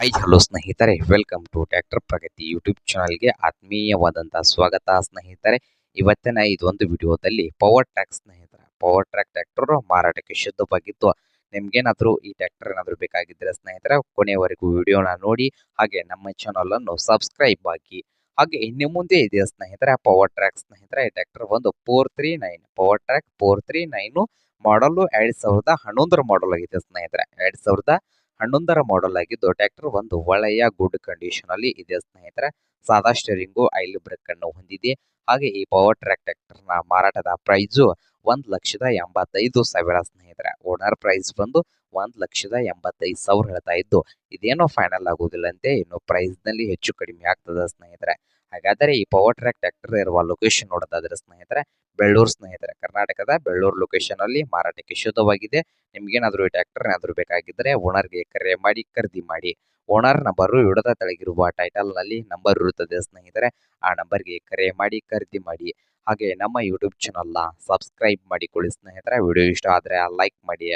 Hi hello ಸ್ನೇಹಿತರೆ welcome to tractor Pragati YouTube ಚಾನಲ್ಗೆ ಆತ್ಮೀಯವಾದಂಥ ಸ್ವಾಗತ ಸ್ನೇಹಿತರೆ. ಇವತ್ತಿನ ಇದೊಂದು ವಿಡಿಯೋದಲ್ಲಿ ಪವರ್ ಟ್ರ್ಯಾಕ್ ಸ್ನೇಹಿತರೆ. ಪವರ್ ಟ್ರ್ಯಾಕ್ ಟ್ರ್ಯಾಕ್ಟರ್ ಮಾರಾಟಕ್ಕೆ ಶುದ್ಧವಾಗಿದ್ದು, ನಿಮ್ಗೇನಾದರೂ ಈ ಟ್ರ್ಯಾಕ್ಟರ್ ಏನಾದರೂ ಬೇಕಾಗಿದ್ದರೆ ಸ್ನೇಹಿತರೆ ಕೊನೆಯವರೆಗೂ ವಿಡಿಯೋನ ನೋಡಿ, ಹಾಗೆ ನಮ್ಮ ಚಾನಲನ್ನು ಸಬ್ಸ್ಕ್ರೈಬ್ ಆಗಿ. ಹಾಗೆ ಇನ್ನು ಮುಂದೆ ಇದೆ ಸ್ನೇಹಿತರೆ ಪವರ್ ಟ್ರ್ಯಾಕ್ ಸ್ನೇಹಿತರೆ ಈ ಟ್ರ್ಯಾಕ್ಟರ್ ಒಂದು four three nine Powertrac four three nine ಮಾಡಲು ಎರಡು ಸಾವಿರದ ಹನ್ನೊಂದರ ಮಾಡಲ್ ಆಗಿದೆ ಸ್ನೇಹಿತರೆ. ಎರಡು ಸಾವಿರದ ಹನ್ನೊಂದರ ಮಾಡೆಲ್ ಆಗಿದ್ದು ಟ್ರ್ಯಾಕ್ಟರ್ ಒಂದು ಒಳ್ಳೆಯ ಗುಡ್ ಕಂಡೀಷನ್ ಅಲ್ಲಿ ಇದೆ ಸ್ನೇಹಿತರೆ. ಸಾದಾ ಸ್ಟೇರಿಂಗು ಐಲ್ ಬ್ರೇಕ್ ಅನ್ನು ಹೊಂದಿದೆ. ಹಾಗೆ ಈ ಪವರ್ ಟ್ರ್ಯಾಕ್ ಟ್ರ್ಯಾಕ್ಟರ್ನ ಮಾರಾಟದ ಪ್ರೈಸು ಒಂದ್ ಲಕ್ಷದ ಎಂಬತ್ತೈದು ಸಾವಿರ ಸ್ನೇಹಿತರೆ. ಓನರ್ ಪ್ರೈಸ್ ಬಂದು ಒಂದ್ ಲಕ್ಷದ ಎಂಬತ್ತೈದು ಸಾವಿರ ಹೇಳ್ತಾ ಇದ್ದು, ಇದೇನೋ ಫೈನಲ್ ಆಗುವುದಿಲ್ಲ ಇನ್ನು ಪ್ರೈಸ್ನಲ್ಲಿ ಹೆಚ್ಚು ಕಡಿಮೆ ಆಗ್ತದ ಸ್ನೇಹಿತರೆ. ಹಾಗಾದರೆ ಈ ಪವರ್ ಟ್ರ್ಯಾಕ್ ಟ್ರ್ಯಾಕ್ಟರ್ ಇರುವ ಲೊಕೇಶನ್ ನೋಡೋದಾದ್ರೆ ಸ್ನೇಹಿತರೆ, ಬೆಳ್ಳೂರು ಸ್ನೇಹಿತರೆ. ಕರ್ನಾಟಕದ ಬೆಳ್ಳೂರು ಲೊಕೇಶನ್ ಅಲ್ಲಿ ಮಾರಾಟಕ್ಕೆ ಶುದ್ಧವಾಗಿದೆ. ನಿಮ್ಗೇನಾದರೂ ಈ ಟ್ರ್ಯಾಕ್ಟರ್ ಏನಾದರೂ ಬೇಕಾಗಿದ್ದರೆ ಓನರ್ಗೆ ಕರೆ ಮಾಡಿ, ಖರೀದಿ ಮಾಡಿ. ಓನರ್ ನಂಬರು ವಿಡದ ತೆಳಗಿರುವ ಟೈಟಲ್ನಲ್ಲಿ ನಂಬರ್ ಇರುತ್ತದೆ ಸ್ನೇಹಿತರೆ. ಆ ನಂಬರ್ಗೆ ಕರೆ ಮಾಡಿ, ಖರೀದಿ ಮಾಡಿ. ಹಾಗೆ ನಮ್ಮ ಯೂಟ್ಯೂಬ್ ಚಾನಲ್ನ ಸಬ್ಸ್ಕ್ರೈಬ್ ಮಾಡಿಕೊಳ್ಳಿ ಸ್ನೇಹಿತರೆ. ವಿಡಿಯೋ ಇಷ್ಟ ಆದರೆ ಲೈಕ್ ಮಾಡಿ.